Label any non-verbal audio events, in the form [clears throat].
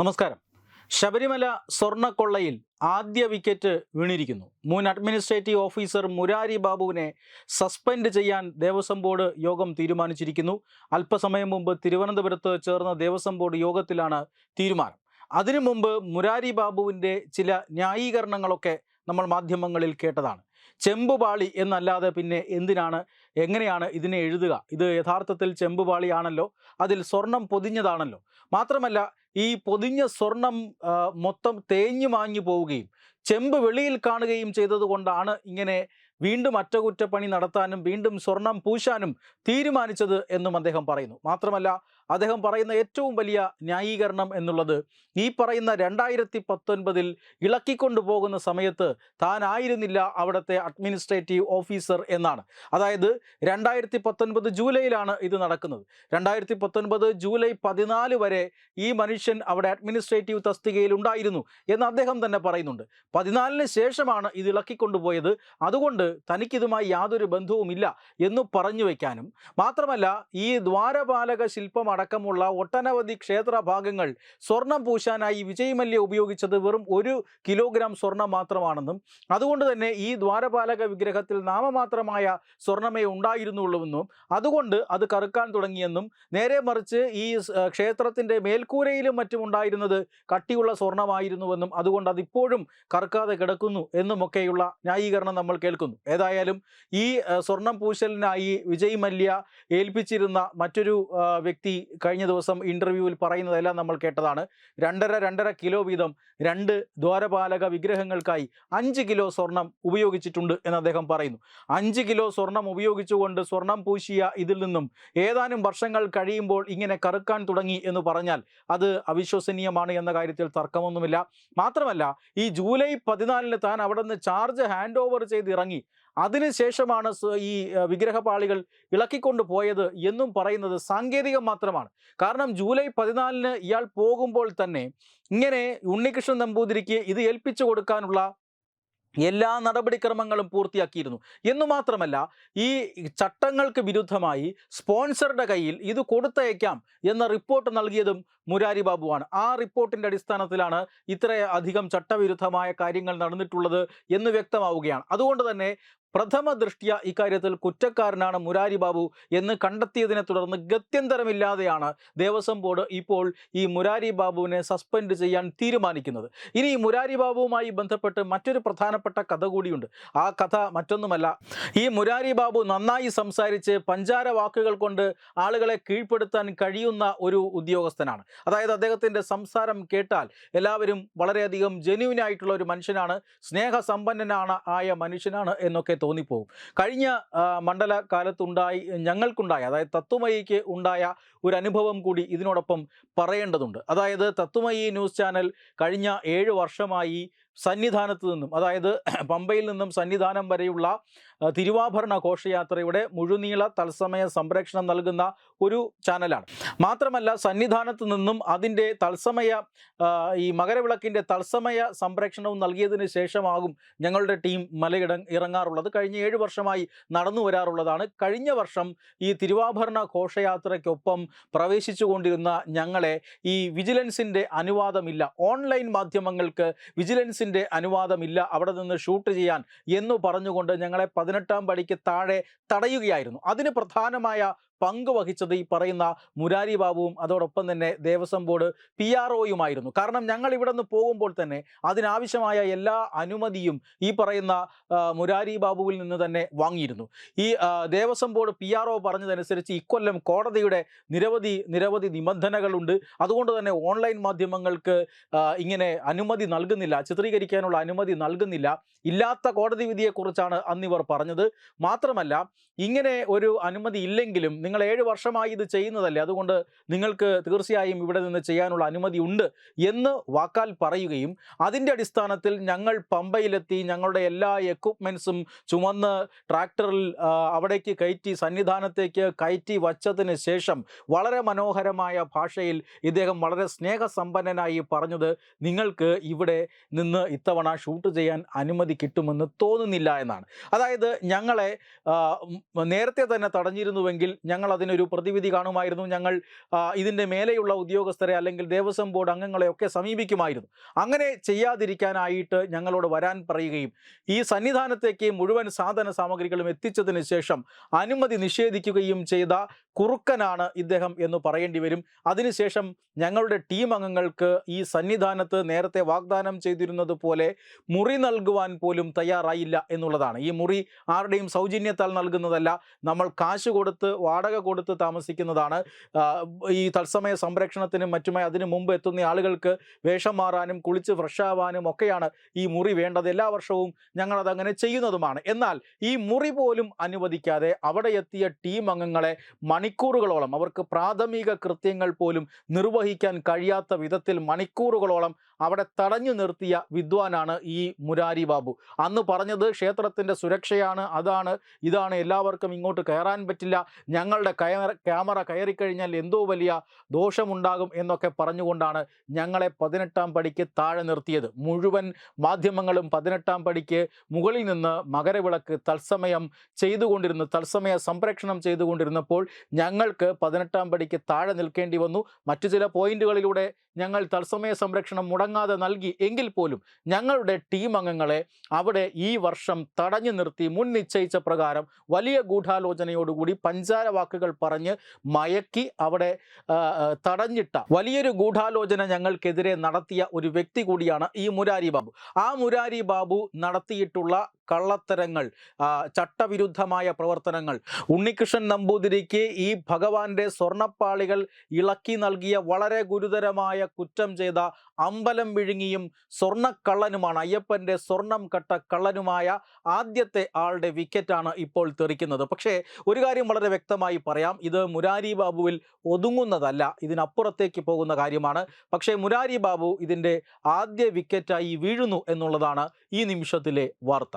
നമസ്കാരം. ശബരിമല സ്വർണക്കൊള്ളയിൽ ആദ്യ വിക്കറ്റ് വീണിരിക്കുന്നു. മുൻ അഡ്മിനിസ്ട്രേറ്റീവ് ഓഫീസർ മുരാരി ബാബുവിനെ സസ്പെൻഡ് ചെയ്യാൻ ദേവസ്വം ബോർഡ് യോഗം തീരുമാനിച്ചിരിക്കുന്നു. അല്പസമയം മുമ്പ് തിരുവനന്തപുരത്ത് ചേർന്ന ദേവസ്വം ബോർഡ് യോഗത്തിലാണ് തീരുമാനം. അതിനു മുമ്പ് മുരാരി ബാബുവിന്റെ ചില ന്യായീകരണങ്ങളൊക്കെ നമ്മൾ മാധ്യമങ്ങളിൽ കേട്ടതാണ്. ചെമ്പുപാളി എന്നല്ലാതെ പിന്നെ എന്തിനാണ്? എങ്ങനെയാണ് ഇതിനെ എഴുതുക? ഇത് യഥാർത്ഥത്തിൽ ചെമ്പുപാളിയാണല്ലോ? അതിൽ സ്വർണം പൊതിഞ്ഞതാണല്ലോ? മാത്രമല്ല ഈ പൊതിഞ്ഞ സ്വർണം മൊത്തം തേഞ്ഞു മാഞ്ഞു പോവുകയും ചെമ്പ് വെളിയിൽ കാണുകയും ചെയ്തതുകൊണ്ടാണ് ഇങ്ങനെ വീണ്ടും അറ്റകുറ്റപ്പണി നടത്താനും വീണ്ടും സ്വർണം പൂശാനും തീരുമാനിച്ചത് എന്നും അദ്ദേഹം പറയുന്നു. മാത്രമല്ല അദ്ദേഹം പറയുന്ന ഏറ്റവും വലിയ ന്യായീകരണം എന്നുള്ളത് ഈ പറയുന്ന രണ്ടായിരത്തി പത്തൊൻപതിൽ ഇളക്കിക്കൊണ്ടു പോകുന്ന സമയത്ത് താനായിരുന്നില്ല അവിടുത്തെ അഡ്മിനിസ്ട്രേറ്റീവ് ഓഫീസർ എന്നാണ്. അതായത് രണ്ടായിരത്തി പത്തൊൻപത് ജൂലൈയിലാണ് ഇത് നടക്കുന്നത്. രണ്ടായിരത്തി പത്തൊൻപത് ജൂലൈ പതിനാല് വരെ ഈ മനുഷ്യൻ അവിടെ അഡ്മിനിസ്ട്രേറ്റീവ് തസ്തികയിൽ ഉണ്ടായിരുന്നു എന്ന് അദ്ദേഹം തന്നെ പറയുന്നുണ്ട്. പതിനാലിന് ശേഷമാണ് ഇത് ഇളക്കിക്കൊണ്ടുപോയത് അതുകൊണ്ട് തനിക്കിതുമായി യാതൊരു ബന്ധവുമില്ല എന്ന് പറഞ്ഞു വയ്ക്കാനും മാത്രമല്ല ഈ ദ്വാരപാലക ശില്പം അടക്കമുള്ള ഒട്ടനവധി ക്ഷേത്ര ഭാഗങ്ങൾ സ്വർണം പൂശാനായി വിജയ് മല്യ ഉപയോഗിച്ചത് വെറും ഒരു കിലോഗ്രാം സ്വർണം മാത്രമാണെന്നും അതുകൊണ്ട് തന്നെ ഈ ദ്വാരപാലക വിഗ്രഹത്തിൽ നാമമാത്രമായ സ്വർണമേ ഉണ്ടായിരുന്നുള്ളൂവെന്നും അതുകൊണ്ട് അത് കറുക്കാൻ തുടങ്ങിയെന്നും നേരെ മറിച്ച് ഈ ക്ഷേത്രത്തിന്റെ മേൽക്കൂരയിലും മറ്റും ഉണ്ടായിരുന്നത് കട്ടിയുള്ള സ്വർണമായിരുന്നുവെന്നും അതുകൊണ്ട് അതിപ്പോഴും കറുക്കാതെ കിടക്കുന്നു എന്നുമൊക്കെയുള്ള ന്യായീകരണം നമ്മൾ കേൾക്കുന്നു. ഏതായാലും ഈ സ്വർണം പൂശലിനായി വിജയ് മല്യ ഏൽപ്പിച്ചിരുന്ന മറ്റൊരു വ്യക്തി കഴിഞ്ഞ ദിവസം ഇന്റർവ്യൂവിൽ പറയുന്നതെല്ലാം നമ്മൾ കേട്ടതാണ്. രണ്ടര രണ്ടര കിലോ വീതം രണ്ട് ദ്വാരപാലക വിഗ്രഹങ്ങൾക്കായി അഞ്ച് കിലോ സ്വർണം ഉപയോഗിച്ചിട്ടുണ്ട് എന്ന് അദ്ദേഹം പറയുന്നു. അഞ്ച് കിലോ സ്വർണം ഉപയോഗിച്ചുകൊണ്ട് സ്വർണം പൂശിയ ഇതിൽ നിന്നും ഏതാനും വർഷങ്ങൾ കഴിയുമ്പോൾ ഇങ്ങനെ കറുക്കാൻ തുടങ്ങി എന്ന് പറഞ്ഞാൽ അത് അവിശ്വസനീയമാണ് എന്ന കാര്യത്തിൽ തർക്കമൊന്നുമില്ല. മാത്രമല്ല ഈ ജൂലൈ പതിനാലിന് താൻ അവിടെ നിന്ന് ചാർജ് ഹാൻഡ് ഓവർ ചെയ്ത് ഇറങ്ങി അതിനുശേഷമാണ് ഈ വിഗ്രഹപാളികൾ ഇളക്കിക്കൊണ്ട് പോയത് എന്നും പറയുന്നത് സാങ്കേതികം മാത്രമാണ്. കാരണം ജൂലൈ പതിനാലിന് ഇയാൾ പോകുമ്പോൾ തന്നെ ഇങ്ങനെ ഉണ്ണികൃഷ്ണൻ നമ്പൂതിരിക്ക് ഇത് ഏൽപ്പിച്ചു കൊടുക്കാനുള്ള എല്ലാ നടപടിക്രമങ്ങളും പൂർത്തിയാക്കിയിരുന്നു. എന്നു മാത്രമല്ല ഈ ചട്ടങ്ങൾക്ക് വിരുദ്ധമായി സ്പോൺസറുടെ കയ്യിൽ ഇത് കൊടുത്തയക്കാം എന്ന റിപ്പോർട്ട് നൽകിയതും മുരാരി ബാബുവാണ്. ആ റിപ്പോർട്ടിന്റെ അടിസ്ഥാനത്തിലാണ് ഇത്രയധികം ചട്ടവിരുദ്ധമായ കാര്യങ്ങൾ നടന്നിട്ടുള്ളത് എന്ന് വ്യക്തമാവുകയാണ്. അതുകൊണ്ട് തന്നെ പ്രഥമ ദൃഷ്ട്യ ഇക്കാര്യത്തിൽ കുറ്റക്കാരനാണ് മുരാരി ബാബു എന്ന് കണ്ടെത്തിയതിനെ തുടർന്ന് ഗത്യന്തരമില്ലാതെയാണ് ദേവസ്വം ബോർഡ് ഇപ്പോൾ ഈ മുരാരി ബാബുവിനെ സസ്പെൻഡ് ചെയ്യാൻ തീരുമാനിക്കുന്നത്. ഇനി മുരാരി ബാബുവുമായി ബന്ധപ്പെട്ട് മറ്റൊരു പ്രധാനപ്പെട്ട കഥ കൂടിയുണ്ട്. ആ കഥ മറ്റൊന്നുമല്ല. ഈ മുരാരി ബാബു നന്നായി സംസാരിച്ച് പഞ്ചാര വാക്കുകൾ കൊണ്ട് ആളുകളെ കീഴ്പ്പെടുത്താൻ കഴിയുന്ന ഒരു ഉദ്യോഗസ്ഥനാണ്. അതായത് അദ്ദേഹത്തിന്റെ സംസാരം കേട്ടാൽ എല്ലാവരും വളരെയധികം ജെന്യുവിനായിട്ടുള്ള ഒരു മനുഷ്യനാണ് സ്നേഹസമ്പന്നനാണ് ആയ മനുഷ്യനാണ് എന്നൊക്കെ തോന്നിപ്പോകും കഴിഞ്ഞ മണ്ഡല കാലത്തുണ്ടായി ഞങ്ങൾക്കുണ്ടായ അതായത് തത്വമയിക്ക് ഉണ്ടായ ഒരു അനുഭവം കൂടി ഇതിനോടൊപ്പം പറയേണ്ടതുണ്ട്. അതായത് തത്വമയി ന്യൂസ് ചാനൽ കഴിഞ്ഞ ഏഴ് വർഷമായി സന്നിധാനത്ത് നിന്നും അതായത് [clears throat] പമ്പയിൽ നിന്നും സന്നിധാനം വരെയുള്ള തിരുവാഭരണ ഘോഷയാത്രയുടെ മുഴുനീള തത്സമയ സംപ്രേക്ഷണം നൽകുന്ന ഒരു ചാനലാണ്. മാത്രമല്ല സന്നിധാനത്ത് നിന്നും അതിന്റെ തത്സമയ ഈ മകരവിളക്കിന്റെ തത്സമയ സംപ്രേക്ഷണവും നൽകിയതിന് ശേഷമാകും ഞങ്ങളുടെ ടീം മലയിട ഇറങ്ങാറുള്ളത്. കഴിഞ്ഞ ഏഴ് വർഷമായി നടന്നു വരാറുള്ളതാണ്. കഴിഞ്ഞ വർഷം ഈ തിരുവാഭരണ ഘോഷയാത്രയ്ക്കൊപ്പം പ്രവേശിച്ചുകൊണ്ടിരുന്ന ഞങ്ങളെ ഈ വിജിലൻസിന്റെ അനുവാദമില്ല. ഓൺലൈൻ മാധ്യമങ്ങൾക്ക് വിജിലൻസിന്റെ അനുവാദമില്ല. അവിടെ നിന്ന് ഷൂട്ട് ചെയ്യാൻ എന്ന് പറഞ്ഞുകൊണ്ട് ഞങ്ങളെ പതിനെട്ടാം പടിക്ക് താഴെ തടയുകയായിരുന്നു. അതിന് പ്രധാനമായ പങ്ക് വഹിച്ചത് ഈ പറയുന്ന മുരാരി ബാബുവും അതോടൊപ്പം തന്നെ ദേവസ്വം ബോർഡ് പി ആർ ഒയുമായിരുന്നു. കാരണം ഞങ്ങൾ ഇവിടെ നിന്ന് പോകുമ്പോൾ തന്നെ അതിനാവശ്യമായ എല്ലാ അനുമതിയും ഈ പറയുന്ന മുരാരി ബാബുവിൽ നിന്ന് തന്നെ വാങ്ങിയിരുന്നു. ഈ Devaswom board P R O പറഞ്ഞതനുസരിച്ച് ഇക്കൊല്ലം കോടതിയുടെ നിരവധി നിരവധി നിബന്ധനകളുണ്ട്. അതുകൊണ്ട് തന്നെ ഓൺലൈൻ മാധ്യമങ്ങൾക്ക് ഇങ്ങനെ അനുമതി നൽകുന്നില്ല ചിത്രീകരിക്കാനുള്ള അനുമതി നൽകുന്നില്ല. ഇല്ലാത്ത കോടതി വിധിയെക്കുറിച്ചാണ് അന്നിവർ പറഞ്ഞത്. മാത്രമല്ല ഇങ്ങനെ ഒരു അനുമതി ഇല്ലെങ്കിലും നിങ്ങൾ ഏഴ് വർഷമായി ഇത് ചെയ്യുന്നതല്ലേ? അതുകൊണ്ട് നിങ്ങൾക്ക് തീർച്ചയായും ഇവിടെ നിന്ന് ചെയ്യാനുള്ള അനുമതി ഉണ്ട് എന്ന് വാക്കാൽ പറയുകയും അതിന്റെ അടിസ്ഥാനത്തിൽ ഞങ്ങൾ പമ്പയിലെത്തി ഞങ്ങളുടെ എല്ലാ എക്യുപ്മെൻസും ചുമന്ന് ട്രാക്ടറിൽ അവിടേക്ക് കയറ്റി സന്നിധാനത്തേക്ക് കയറ്റി വച്ചതിന് ശേഷം വളരെ മനോഹരമായ ഭാഷയിൽ ഇദ്ദേഹം വളരെ സ്നേഹസമ്പന്നനായി പറഞ്ഞത് നിങ്ങൾക്ക് ഇവിടെ നിന്ന് ഇത്തവണ ഷൂട്ട് ചെയ്യാൻ അനുമതി കിട്ടുമെന്ന് തോന്നുന്നില്ല എന്നാണ്. അതായത് ഞങ്ങളെ നേരത്തെ തന്നെ തടഞ്ഞിരുന്നുവെങ്കിൽ ഞങ്ങൾ അതിനൊരു പ്രതിവിധി കാണുമായിരുന്നു. ഞങ്ങൾ ഇതിന്റെ മേലെയുള്ള ഉദ്യോഗസ്ഥരെ അല്ലെങ്കിൽ ദേവസ്വം ബോർഡ് അംഗങ്ങളെ ഒക്കെ സമീപിക്കുമായിരുന്നു. അങ്ങനെ ചെയ്യാതിരിക്കാനായിട്ട് ഞങ്ങളോട് വരാൻ പറയുകയും ഈ സന്നിധാനത്തേക്ക് മുഴുവൻ സാധന സാമഗ്രികളും എത്തിച്ചതിന് ശേഷം അനുമതി നിഷേധിക്കുകയും ചെയ്ത കുറുക്കനാണ് ഇദ്ദേഹം എന്ന് പറയേണ്ടി വരും. അതിനുശേഷം ഞങ്ങളുടെ ടീം അംഗങ്ങൾക്ക് ഈ സന്നിധാനത്ത് നേരത്തെ വാഗ്ദാനം ചെയ്തിരുന്നത് പോലെ മുറി നൽകുവാൻ പോലും തയ്യാറായില്ല എന്നുള്ളതാണ്. ഈ മുറി ആരുടെയും സൗജന്യത്താൽ നൽകുന്നതല്ല. നമ്മൾ കാശ് കൊടുത്ത് വാടക കൊടുത്ത് താമസിക്കുന്നതാണ്. ഈ തത്സമയ സംരക്ഷണത്തിനും മറ്റുമായി അതിനു മുമ്പ് എത്തുന്ന ആളുകൾക്ക് വേഷം മാറാനും കുളിച്ച് ഫ്രഷ് ആവാനും ഒക്കെയാണ് ഈ മുറി വേണ്ടത്. എല്ലാ വർഷവും ഞങ്ങളത് അങ്ങനെ ചെയ്യുന്നതുമാണ്. എന്നാൽ ഈ മുറി പോലും അനുവദിക്കാതെ അവിടെ എത്തിയ ടീം അംഗങ്ങളെ മണിക്കൂറുകളോളം അവർക്ക് പ്രാഥമിക കൃത്യങ്ങൾ പോലും നിർവഹിക്കാൻ കഴിയാത്ത വിധത്തിൽ മണിക്കൂറുകളോളം അവിടെ തടഞ്ഞു നിർത്തിയ വിദ്വാനാണ് ഈ മുരാരി ബാബു. അന്ന് പറഞ്ഞത് ക്ഷേത്രത്തിന്റെ സുരക്ഷയാണ് അതാണ് ഇതാണ് എല്ലാവർക്കും ഇങ്ങോട്ട് കയറാൻ പറ്റില്ല ഞങ്ങളുടെ കയറ ക്യാമറ കയറിക്കഴിഞ്ഞാൽ എന്തോ വലിയ ദോഷമുണ്ടാകും എന്നൊക്കെ പറഞ്ഞുകൊണ്ടാണ് ഞങ്ങളെ പതിനെട്ടാം പടിക്ക് താഴെ നിർത്തിയത്. മുഴുവൻ മാധ്യമങ്ങളും പതിനെട്ടാം പടിക്ക് മുകളിൽ നിന്ന് മകരവിളക്ക് തത്സമയം ചെയ്തുകൊണ്ടിരുന്നു തത്സമയ സംപ്രേക്ഷണം ചെയ്തുകൊണ്ടിരുന്നപ്പോൾ ഞങ്ങൾക്ക് പതിനെട്ടാം പടിക്ക് താഴെ നിൽക്കേണ്ടി വന്നു. മറ്റു ചില പോയിന്റുകളിലൂടെ ഞങ്ങൾ തത്സമയ സംരക്ഷണം മുടങ്ങാതെ നൽകി എങ്കിൽ പോലും ഞങ്ങളുടെ ടീം അംഗങ്ങളെ അവിടെ ഈ വർഷം തടഞ്ഞു നിർത്തി മുൻ നിശ്ചയിച്ച പ്രകാരം വലിയ ഗൂഢാലോചനയോടുകൂടി പഞ്ചാര വാക്കുകൾ പറഞ്ഞ് മയക്കി അവിടെ തടഞ്ഞിട്ട വലിയൊരു ഗൂഢാലോചന ഞങ്ങൾക്കെതിരെ നടത്തിയ ഒരു വ്യക്തി കൂടിയാണ് ഈ മുരാരി ബാബു ആ മുരാരി ബാബു നടത്തിയിട്ടുള്ള കള്ളത്തരങ്ങൾ ചട്ടവിരുദ്ധമായ പ്രവർത്തനങ്ങൾ. ഉണ്ണികൃഷ്ണൻ നമ്പൂതിരിക്ക് ഈ ഭഗവാന്റെ സ്വർണപ്പാളികൾ ഇളക്കി നൽകിയ വളരെ ഗുരുതരമായ കുറ്റം ചെയ്ത അമ്പലം വിഴുങ്ങിയും സ്വർണക്കള്ളനുമാണ് അയ്യപ്പന്റെ സ്വർണം കട്ട കള്ളനുമായ ആദ്യത്തെ ആളുടെ വിക്കറ്റാണ് ഇപ്പോൾ തെറിക്കുന്നത്. പക്ഷേ ഒരു കാര്യം വളരെ വ്യക്തമായി പറയാം. ഇത് മുരാരി ബാബുവിൽ ഒതുങ്ങുന്നതല്ല. ഇതിനപ്പുറത്തേക്ക് പോകുന്ന കാര്യമാണ്. പക്ഷേ മുരാരി ബാബു ഇതിന്റെ ആദ്യ വിക്കറ്റായി വീഴുന്നു എന്നുള്ളതാണ് ഈ നിമിഷത്തിലെ വാർത്ത.